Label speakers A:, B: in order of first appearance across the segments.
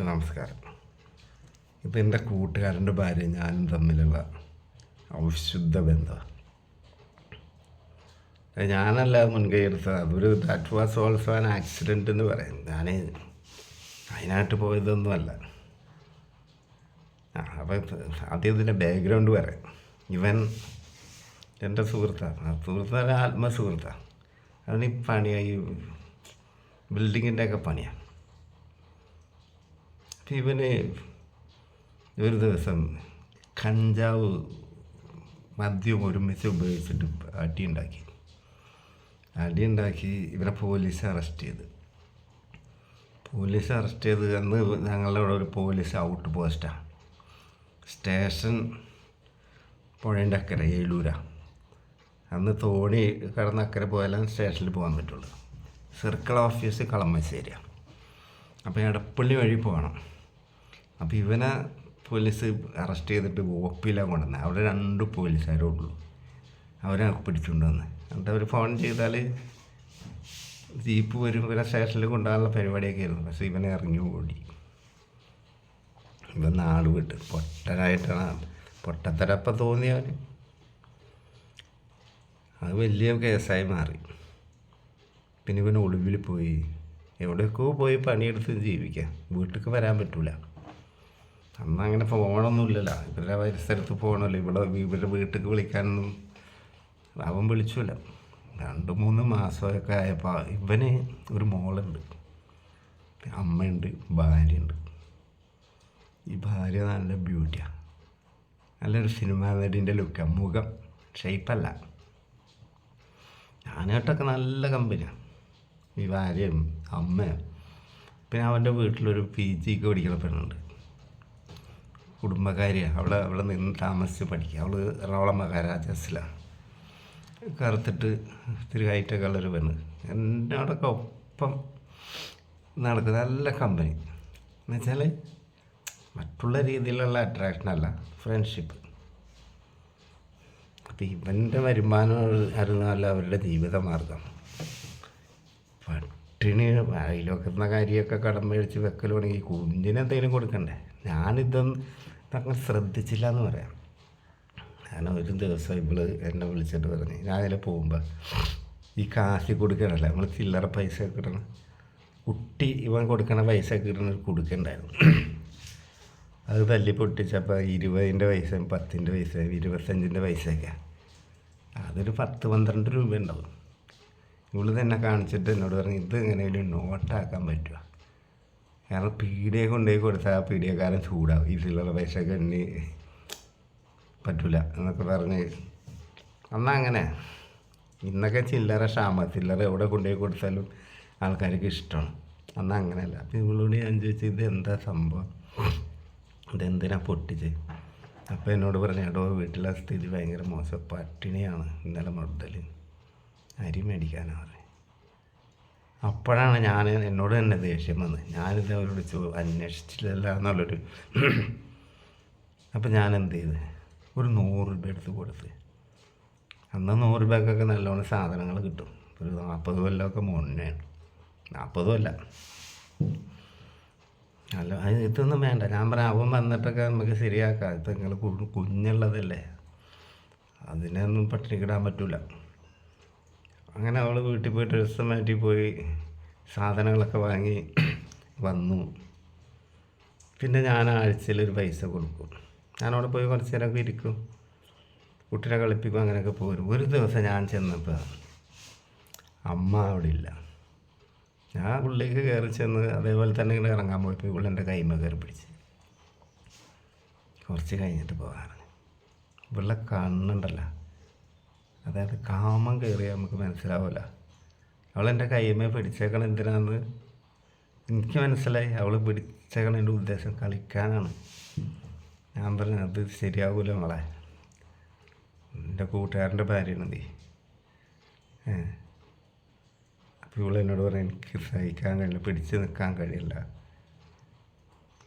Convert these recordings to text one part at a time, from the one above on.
A: നമസ്കാരം. ഇപ്പം എന്റെ കൂട്ടുകാരന്റെ ഭാര്യ ഞാനും തമ്മിലുള്ള ഔഷുദ്ധ ബന്ധം. ഞാനല്ല മുൻകൈ എടുത്തത് അതൊരു that was also an accident എന്ന് പറയും. ഞാൻ അതിനായിട്ട് പോയതൊന്നുമല്ല അപ്പം ആദ്യം ഇതിന്റെ ബാക്ക്ഗ്രൗണ്ട് പറയാം. ഇവൻ എന്റെ സുഹൃത്താണ്. ആ സുഹൃത്താണ് ആത്മസുഹൃത്താണ് അവന് പണിയായി ബിൽഡിങ്ങിന്റെ ഒക്കെ പണിയാണ് ഇവന് ഒരു ദിവസം കഞ്ചാവ് മദ്യം ഒരുമിച്ച് ഉപയോഗിച്ചിട്ട് അടിയുണ്ടാക്കി. അടിയുണ്ടാക്കി ഇവരെ പോലീസ് അറസ്റ്റ് ചെയ്ത്. പോലീസ് അറസ്റ്റ് ചെയ്ത് അന്ന് ഞങ്ങളുടെ അവിടെ ഒരു പോലീസ് ഔട്ട് പോസ്റ്റാണ് സ്റ്റേഷൻ പുഴേന്റെ അക്കരെ ഏഴൂരാണ് അന്ന് തോണി കടന്ന് അക്കരെ പോയാലും സ്റ്റേഷനിൽ പോകാൻ പറ്റുള്ളൂ. സർക്കിൾ ഓഫീസ് കളമശ്ശേരിയാണ് അപ്പോൾ എടപ്പള്ളി വഴി പോകണം. അപ്പോൾ ഇവനെ പോലീസ് അറസ്റ്റ് ചെയ്തിട്ട് ഒപ്പിലാണ് കൊണ്ടുവന്നത് അവിടെ രണ്ട് പോലീസുകാരേ ഉള്ളൂ. അവരെ പിടിച്ചുകൊണ്ട് വന്ന്. എന്നിട്ട് അവർ ഫോൺ ചെയ്താൽ ജീപ്പ് വരും. ഇവരെ സ്റ്റേഷനിൽ കൊണ്ടുപോകാനുള്ള പരിപാടിയൊക്കെ ആയിരുന്നു. പക്ഷേ ഇവനെ ഇറങ്ങി ഓടി. ഇവൻ നാട് വിട്ട് പൊട്ടനായിട്ടാണ്. പൊട്ടത്തരപ്പം തോന്നിയവർ അത് വലിയ കേസായി മാറി. പിന്നെ ഇവൻ ഒളിവിൽ പോയി. എവിടെയൊക്കെയോ പോയി പണിയെടുത്ത് ജീവിക്കാം. വീട്ടിലേക്ക് വരാൻ പറ്റൂല. അന്ന് അങ്ങനെ ഫോണൊന്നുമില്ലല്ലോ ഇവരുടെ പരിസരത്ത് പോകണമല്ലോ ഇവിടെ ഇവരുടെ വീട്ടിൽ വിളിക്കാനൊന്നും അവൻ വിളിച്ചില്ല. രണ്ട് മൂന്ന് മാസമൊക്കെ ആയപ്പോൾ ഇവന് ഒരു മോളുണ്ട്. അമ്മയുണ്ട് ഭാര്യയുണ്ട്. ഈ ഭാര്യ നല്ല ബ്യൂട്ടിയാണ് നല്ലൊരു സിനിമാ നടീന്റെ ലുക്കാണ് മുഖം ഷേപ്പല്ല ഞാനായിട്ടൊക്കെ നല്ല കമ്പനിയാണ് ഈ ഭാര്യയും അമ്മയും. പിന്നെ അവന്റെ വീട്ടിലൊരു പി ജിക്ക് പഠിക്കുന്ന പെണ്ണുണ്ട്. കുടുംബക്കാരിയാണ് അവൾ അവിടെ നിന്ന് താമസിച്ച് പഠിക്കുക. അവൾ എറണാകുളം മഹാരാജാസിലാണ് കറുത്തിട്ട് ഇത്തിരി ഹൈറ്റൊക്കെ ഉള്ളൊരു പെണ്ണ്. എന്നോടൊക്കെ ഒപ്പം നടക്കുന്ന നല്ല കമ്പനി എന്നുവെച്ചാൽ മറ്റുള്ള രീതിയിലുള്ള അട്രാക്ഷനല്ല ഫ്രണ്ട്ഷിപ്പ് അപ്പം ഇവന്റെ വരുമാനം അറിഞ്ഞാലും അവരുടെ ജീവിത മാർഗം. പട്ടിണി അതിലൊക്കെ കാര്യമൊക്കെ കടം മേടിച്ച് വെക്കലുണ്ടെങ്കിൽ കുഞ്ഞിന് എന്തെങ്കിലും കൊടുക്കണ്ടേ? ഞാനിതൊന്നും അങ്ങനെ ശ്രദ്ധിച്ചില്ല എന്ന് പറയാം. കാരണം ഒരു ദിവസം ഇവൾ എന്നെ വിളിച്ചിട്ട് പറഞ്ഞു ഞാൻ പോകുമ്പോൾ ഈ കാശി കൊടുക്കണല്ലോ നമ്മൾ ചില്ലറ പൈസ കിട്ടണം കുട്ടി ഇവൻ കൊടുക്കണ പൈസ കിട്ടണ ഒരു കൊടുക്കണ്ടായിരുന്നു അത് തല്ലി പൊട്ടിച്ചപ്പോൾ ഇരുപതിന്റെ പൈസ പത്തിന്റെ പൈസ ഇരുപത്തഞ്ചിന്റെ പൈസയൊക്കെ. അതൊരു പത്ത് പന്ത്രണ്ട് രൂപ ഉണ്ടാവും. ഇവൾ തന്നെ കാണിച്ചിട്ട് എന്നോട് പറഞ്ഞു ഇത് എങ്ങനെയും നോട്ടാക്കാൻ പറ്റുക കാരണം പീഡിയെ കൊണ്ടുപോയി കൊടുത്താൽ ആ പീഡിയക്കാരൻ ചൂടാവും. ഈ ചില്ലറ പൈസ കണ്ണി പറ്റൂല എന്നൊക്കെ പറഞ്ഞ്. അന്നാ അങ്ങനെ. ഇന്നൊക്കെ ചില്ലറ ക്ഷാമ. ചില്ലറ എവിടെ കൊണ്ടുപോയി കൊടുത്താലും ആൾക്കാർക്ക് ഇഷ്ടമാണ് അന്ന് അങ്ങനെയല്ല. അപ്പം ഇവളോട് ഞാൻ ചോദിച്ചു ഇത് എന്താ സംഭവം? ഇതെന്തിനാ പൊട്ടിച്ച്? അപ്പോൾ എന്നോട് പറഞ്ഞു എടോ വീട്ടിലെ സ്ഥിതി ഭയങ്കര മോശം. പട്ടിണിയാണ് ഇന്നലെ മുതൽ അരി മേടിക്കാനാണ് അപ്പോഴാണ് ഞാൻ എന്നോട് തന്നെ ദേഷ്യം വന്നത്. ഞാനിത് അവരോട് ചോ അന്വേഷിച്ചില്ല എന്നുള്ളൊരു അപ്പം ഞാൻ എന്ത് ചെയ്ത്? ഒരു നൂറ് രൂപ എടുത്ത് കൊടുത്ത്. അന്ന് നൂറ് രൂപക്കൊക്കെ നല്ലോണം സാധനങ്ങൾ കിട്ടും. ഒരു നാൽപ്പത് കൊല്ലമൊക്കെ മുന്നേ. നാൽപ്പതും അല്ല അല്ല ഇതൊന്നും വേണ്ട. ഞാൻ പറയാം അവൻ വന്നിട്ടൊക്കെ നമുക്ക് ശരിയാക്കാം. ഇപ്പം നിങ്ങൾ കുഞ്ഞുള്ളതല്ലേ. അതിനൊന്നും പട്ടിണിക്കിടാൻ പറ്റില്ല അങ്ങനെ അവൾ വീട്ടിൽ പോയി ഡ്രസ്സ് മാറ്റി പോയി. സാധനങ്ങളൊക്കെ വാങ്ങി വന്നു. പിന്നെ ഞാൻ ആഴ്ചയിൽ ഒരു പൈസ കൊടുക്കും. ഞാനവിടെ പോയി കുറച്ച് നേരമൊക്കെ ഇരിക്കും. കുട്ടീനെ കളിപ്പിക്കും അങ്ങനെയൊക്കെ പോരും. ഒരു ദിവസം ഞാൻ ചെന്നപ്പോൾ അമ്മ അവിടെ ഇല്ല. ഞാൻ പുള്ളിക്ക് കയറി ചെന്ന് അതേപോലെ തന്നെ ഇങ്ങനെ ഇറങ്ങാൻ പോയപ്പോൾ പുള്ളി എന്റെ കൈമ കയറി പിടിച്ച്. കുറച്ച് കഴിഞ്ഞിട്ട് പോകാറ് ഇവിടെ കണ്ണുണ്ടല്ലോ. അതായത് കാമം കയറിയാൽ നമുക്ക് മനസ്സിലാവില്ല അവൾ എന്റെ കൈമേ പിടിച്ചേക്കണ എന്തിനാന്ന് എനിക്ക് മനസ്സിലായി. അവൾ പിടിച്ചേക്കണതിന്റെ ഉദ്ദേശം കളിക്കാനാണ്. ഞാൻ പറഞ്ഞു അത് ശരിയാവില്ല മോളെ. എന്റെ കൂട്ടുകാരന്റെ ഭാര്യയാണ് നീ. അപ്പോൾ ഇവൾ എന്നോട് പറഞ്ഞു എനിക്ക് സഹിക്കാൻ കഴിയില്ല പിടിച്ച് നിൽക്കാൻ കഴിയില്ല.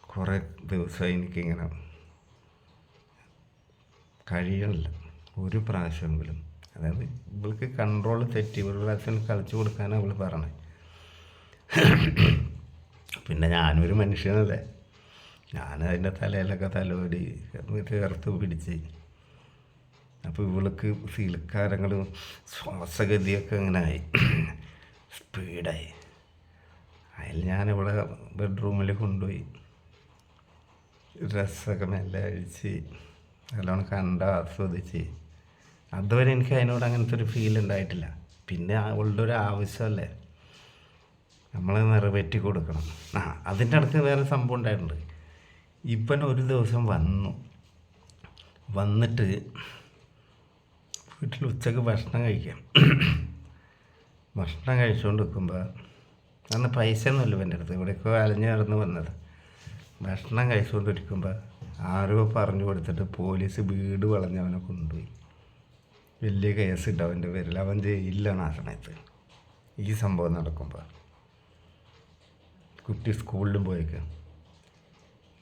A: കുറേ ദിവസമായി എനിക്കിങ്ങനെ കഴിയണില്ല. ഒരു പ്രാവശ്യമെങ്കിലും. അതായത് ഇവൾക്ക് കൺട്രോൾ തെറ്റി ഇവളുടെ അച്ഛൻ കളിച്ചു കൊടുക്കാനാണ് അവൾ പറഞ്ഞത് പിന്നെ ഞാനൊരു മനുഷ്യനല്ലേ. ഞാൻ അതിന്റെ തലയിലൊക്കെ തലോടി ചേർത്ത് പിടിച്ച്. അപ്പോൾ ഇവൾക്ക് സീൽക്കാരങ്ങളും ശ്വാസഗതിയൊക്കെ ഇങ്ങനെ ആയി. സ്പീഡായി. അതിൽ ഞാൻ ഇവിടെ ബെഡ്റൂമിൽ കൊണ്ടുപോയി. ഡ്രസ്സൊക്കെ മെല്ലെ അഴിച്ച് നല്ലോണം കണ്ട് ആസ്വദിച്ച്. അതുവരെ എനിക്ക് അതിനോട് അങ്ങനത്തെ ഒരു ഫീൽ ഉണ്ടായിട്ടില്ല. പിന്നെ ഒരു ആവശ്യമല്ലേ? നമ്മൾ നിറവേറ്റി കൊടുക്കണം. ആ അതിന്റെ അടുത്ത് വേറെ സംഭവം ഉണ്ടായിട്ടുണ്ട്. ഇപ്പൻ ഒരു ദിവസം വന്നു. വന്നിട്ട് വീട്ടിൽ ഉച്ചയ്ക്ക് ഭക്ഷണം കഴിക്കാം. ഭക്ഷണം കഴിച്ചുകൊണ്ട് നിൽക്കുമ്പോൾ അന്ന് പൈസ ഒന്നുമില്ല എന്റെ അടുത്ത്. ഇവിടേക്ക് അലഞ്ഞു നടന്ന് വന്നത്. ഭക്ഷണം കഴിച്ചുകൊണ്ടിരിക്കുമ്പോൾ ആരോ പറഞ്ഞു കൊടുത്തിട്ട് പോലീസ് വീട് വളഞ്ഞവനെ കൊണ്ടുപോയി. വലിയ കേസ് ഉണ്ടാവും അവന്റെ പേരിൽ അവൻ ജയിലിലാണ് ആ സമയത്ത്. ഈ സംഭവം നടക്കുമ്പോൾ കുട്ടി സ്കൂളിലും പോയേക്ക്.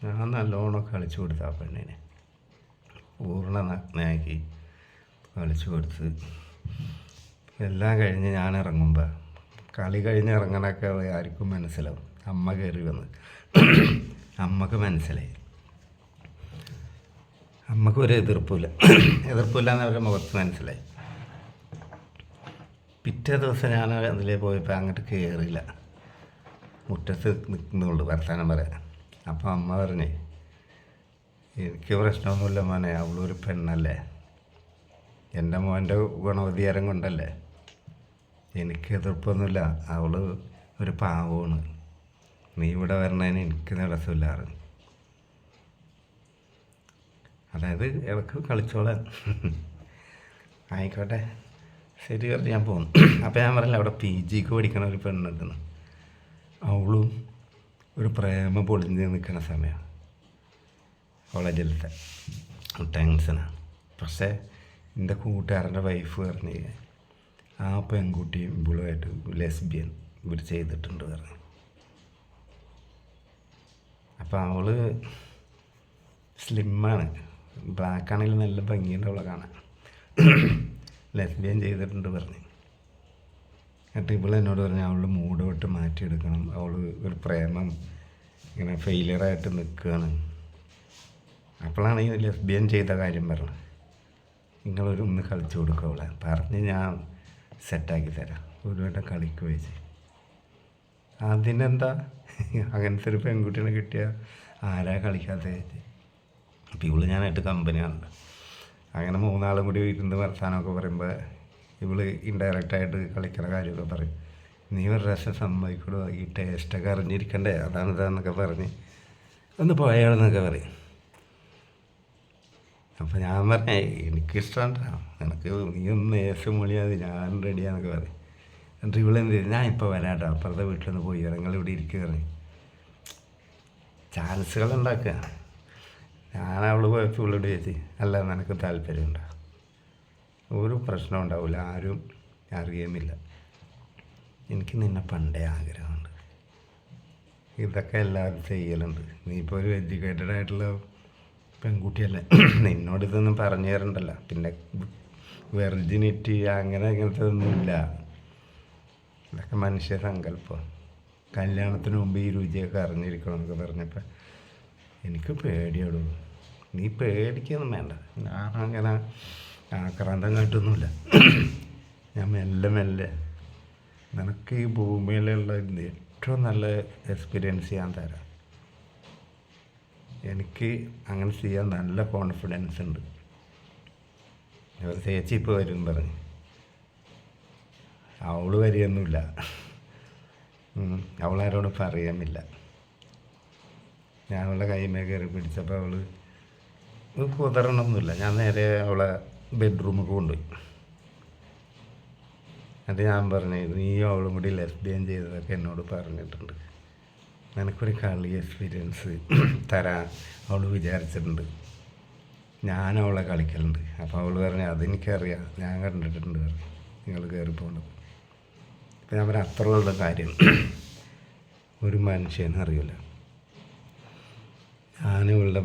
A: ഞാൻ നല്ലോണം കളിച്ചു കൊടുത്ത ആ പെണ്ണിനെ. പൂർണ നഗ്നയാക്കി കളിച്ചു കൊടുത്ത്. എല്ലാം കഴിഞ്ഞ് ഞാൻ ഇറങ്ങുമ്പോൾ കളി കഴിഞ്ഞ് ഇറങ്ങണൊക്കെ ആർക്കും മനസ്സിലാവും. അമ്മ കയറി വന്ന്. അമ്മയ്ക്ക് മനസ്സിലായി. അമ്മയ്ക്ക് ഒരു എതിർപ്പില്ല. എതിർപ്പില്ല എന്ന് അവരുടെ മുഖത്ത് മനസ്സിലായി. പിറ്റേ ദിവസം ഞാൻ അതിലേ പോയപ്പോൾ അങ്ങോട്ട് കയറില്ല മുറ്റത്ത് നിൽക്കുന്നുള്ളൂ വർത്തമാനം പറയാൻ. അപ്പോൾ അമ്മ പറഞ്ഞേ എനിക്ക് പ്രശ്നമൊന്നുമില്ല മോനെ അവളൊരു പെണ്ണല്ലേ. എന്റെ മോന്റെ ഗുണവധികാരം കൊണ്ടല്ലേ. എനിക്ക് എതിർപ്പൊന്നുമില്ല അവൾ ഒരു പാവമാണ്. നീ ഇവിടെ വരണതിന് എനിക്ക് തടസ്സമില്ലാറ് അതായത് ഇടയ്ക്ക് കളിച്ചോളാൻ. ആയിക്കോട്ടെ. ശരി പറഞ്ഞ് ഞാൻ പോകുന്നു അപ്പോൾ ഞാൻ പറഞ്ഞില്ല അവിടെ പി ജിക്ക് പഠിക്കണ ഒരു പെണ്ണുണ്ടെന്ന്. അവളും ഒരു പ്രേമ പൊളിഞ്ഞ് നിൽക്കുന്ന സമയം. കോളേജിലത്തെ ടെൻഷനാണ് പക്ഷേ എന്റെ കൂട്ടുകാരന്റെ വൈഫ് പറഞ്ഞ് ആ പെൺകുട്ടിയും ഇവളുമായിട്ട് ലെസ്ബിയൻ ഇവർ ചെയ്തിട്ടുണ്ട് പറഞ്ഞു. അപ്പോൾ അവൾ സ്ലിമ്മാണ് ബ്ലാക്ക് ആണെങ്കിൽ നല്ല ഭംഗിയുണ്ട് അവളെ കാണാൻ. ലെസ്ബിയൻ ചെയ്തിട്ടുണ്ട് പറഞ്ഞ്. എന്നിട്ട് ഇവൾ എന്നോട് പറഞ്ഞു അവളുടെ മൂഡ് തൊട്ട് മാറ്റിയെടുക്കണം. അവൾ ഒരു പ്രേമം ഇങ്ങനെ ഫെയിലിയറായിട്ട് നിൽക്കുകയാണ്. അപ്പോഴാണ് ഈ ലെസ്ബിയൻ ചെയ്ത കാര്യം പറഞ്ഞത്. നിങ്ങളൊരു ഒന്ന് കളിച്ചു കൊടുക്കുക അവളെ. പറഞ്ഞ് ഞാൻ സെറ്റാക്കി തരാം. ഒരു വട്ടം കളിക്കുക വെച്ച്. അതിനെന്താ? അങ്ങനത്തെ ഒരു പെൺകുട്ടീനെ കിട്ടിയ ആരാ കളിക്കാത്ത ഇവൾ ഞാനായിട്ട് കമ്പനിയാണ് അങ്ങനെ മൂന്നാളും കൂടി ഇരുന്ന് വർത്താനമൊക്കെ പറയുമ്പോൾ ഇവൾ ഇൻഡയറക്റ്റായിട്ട് കളിക്കുന്ന കാര്യമൊക്കെ പറയും. നീ ഒരു രസം സമ്മതിക്കൂടോ? ഈ ടേസ്റ്റൊക്കെ അറിഞ്ഞിരിക്കണ്ടേ? അതാണ് ഇതാന്നൊക്കെ പറഞ്ഞ് ഒന്ന് പോയാളെന്നൊക്കെ പറയും. അപ്പോൾ ഞാൻ പറഞ്ഞേ എനിക്കിഷ്ടമാണ് നിനക്ക് നീ ഒന്ന് ഏസ് മൊഴിയാതെ ഞാൻ റെഡിയാന്നൊക്കെ പറയും. എന്നിട്ട് ഇവളെന്ത്? ഞാൻ ഇപ്പോൾ വരാട്ടോ. അപ്പുറത്തെ വീട്ടിൽ നിന്ന് പോയി. ഇറങ്ങൾ ഇവിടെ ഇരിക്കുക ചാൻസുകൾ ഉണ്ടാക്കുക. ഞാൻ അവൾ കുഴപ്പമുള്ളത് ചേച്ചി അല്ല നിനക്ക് താല്പര്യമുണ്ടോ? ഒരു പ്രശ്നം ഉണ്ടാവില്ല ആരും അറിയുമില്ല എനിക്ക് നിന്നെ പണ്ടേ ആഗ്രഹമുണ്ട്. ഇതൊക്കെ എല്ലാവരും ചെയ്യലുണ്ട്. നീ ഇപ്പോൾ ഒരു എഡ്യൂക്കേറ്റഡ് ആയിട്ടുള്ള പെൺകുട്ടിയല്ലേ? നിന്നോട് ഇതൊന്നും പറഞ്ഞു തരണ്ടല്ല. പിന്നെ വെർജിനിറ്റി അങ്ങനെ അങ്ങനത്തെ ഒന്നുമില്ല ഇതൊക്കെ മനുഷ്യ സങ്കല്പം കല്യാണത്തിന് മുമ്പ് ഈ രുചിയൊക്കെ അറിഞ്ഞിരിക്കണം എന്നൊക്കെ പറഞ്ഞപ്പോൾ എനിക്ക് പേടിയോടൂ. നീ പേടിക്കൊന്നും വേണ്ട. ഞാൻ അങ്ങനെ ആക്രാന്തം കാട്ടൊന്നുമില്ല. ഞാൻ മെല്ലെ മെല്ലെ നിനക്ക് ഈ ഭൂമിയിലുള്ള ഏറ്റവും നല്ല എക്സ്പീരിയൻസ് ചെയ്യാൻ തരാം. എനിക്ക് അങ്ങനെ ചെയ്യാൻ നല്ല കോൺഫിഡൻസ് ഉണ്ട്. ഒരു ചേച്ചി ഇപ്പോൾ വരും പറഞ്ഞു. അവൾ വരികയൊന്നുമില്ല. അവളാരോട് പറയാമില്ല ഞാൻ അവളെ കൈമേ കയറി പിടിച്ചപ്പോൾ അവൾ കുതറണമെന്നില്ല ഞാൻ നേരെ അവളെ ബെഡ്റൂമിൽ കൊണ്ടുപോയി. എന്നിട്ട് ഞാൻ പറഞ്ഞു നീ അവളും കൂടി ലെസ്ബിയൻ ചെയ്തതൊക്കെ എന്നോട് പറഞ്ഞിട്ടുണ്ട്. നിനക്കൊരു കളി എക്സ്പീരിയൻസ് തരാൻ അവൾ വിചാരിച്ചിട്ടുണ്ട്. ഞാൻ അവളെ കളിക്കലുണ്ട്. അപ്പോൾ അവൾ പറഞ്ഞു അതെനിക്കറിയാം. ഞാൻ കണ്ടിട്ടുണ്ട് പറഞ്ഞു നിങ്ങൾ കയറി പോകുന്നത് അപ്പം ഞാൻ പറഞ്ഞു അത്രയുള്ള കാര്യം ഒരു മനുഷ്യനെ അറിയില്ല ഞാനിവളുടെ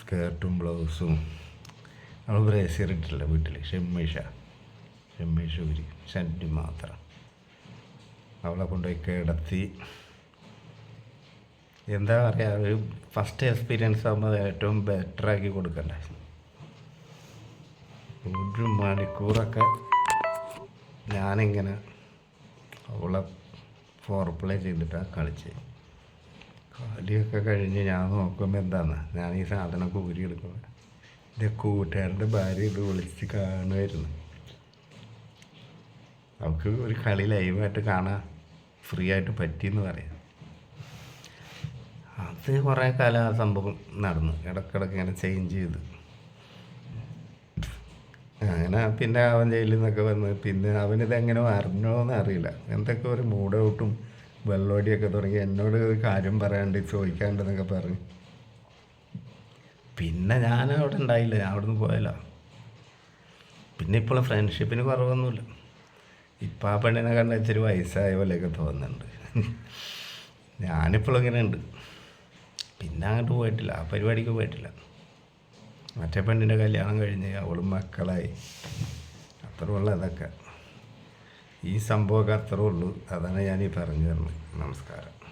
A: സ്കേർട്ടും ബ്ലൗസും അവൾ ബ്രേസിയർ ചെയ്തിട്ടില്ല വീട്ടിൽ ഷെമ്മീഷ. ഷെമ്മീഷ ഊരി ഷഡ്ഡി മാത്രം. അവളെ കൊണ്ടുപോയി കിടത്തി. എന്താ പറയുക ഒരു ഫസ്റ്റ് എക്സ്പീരിയൻസ് ആകുമ്പോൾ ഏറ്റവും ബെറ്റർ ആക്കി കൊടുക്കണ്ടേ? ഒരു മണിക്കൂറൊക്കെ ഞാനിങ്ങനെ അവളെ ഫോർ പ്ലേ ചെയ്തിട്ടാണ് കളിച്ചത് കളിയൊക്കെ കഴിഞ്ഞ് ഞാൻ നോക്കുമ്പോൾ എന്താണ്? ഞാൻ ഈ സാധനം കൂരി എടുക്കുന്നത് എന്റെ കൂട്ടുകാരന്റെ ഭാര്യ ഇത് വിളിച്ച് കാണുമായിരുന്നു അവൾക്ക് ഒരു കളി ലൈവായിട്ട് കാണാൻ ഫ്രീ ആയിട്ട് പറ്റിയെന്ന് പറയാം. അത് കുറേ കാലം ആ സംഭവം നടന്നു. ഇടക്കിടക്ക് ഇങ്ങനെ ചേഞ്ച് ചെയ്ത്. അങ്ങനെ പിന്നെ അവൻ ജയിലിൽ നിന്നൊക്കെ വന്ന് പിന്നെ അവനിത് എങ്ങനെ എന്നറിയില്ല എന്തൊക്കെ ഒരു മൂഡ് ഔട്ടും വെള്ളോടിയൊക്കെ തുടങ്ങി എന്നോട് ഒരു കാര്യം പറയാണ്ട് ചോദിക്കാണ്ടെന്നൊക്കെ പറഞ്ഞു. പിന്നെ ഞാൻ അവിടെ ഉണ്ടായില്ല ഞാൻ അവിടെ നിന്ന് പോയല്ല പിന്നെ ഇപ്പോൾ ഫ്രണ്ട്ഷിപ്പിന് കുറവൊന്നുമില്ല. ഇപ്പം ആ പെണ്ണിനെ കണ്ട ഇച്ചിരി വയസ്സായ പോലെയൊക്കെ തോന്നുന്നുണ്ട്. ഞാനിപ്പോഴും ഇങ്ങനെ ഉണ്ട് പിന്നെ അങ്ങോട്ട് പോയിട്ടില്ല ആ പരിപാടിക്ക് പോയിട്ടില്ല. മറ്റേ പെണ്ണിന്റെ കല്യാണം കഴിഞ്ഞ് അവളും മക്കളായി. അത്രയുള്ള ഇതൊക്കെ ഈ സംഭവമൊക്കെ അത്രേ ഉള്ളൂ. അതാണ് ഞാൻ ഈ പറഞ്ഞു തരുന്നത്. നമസ്കാരം.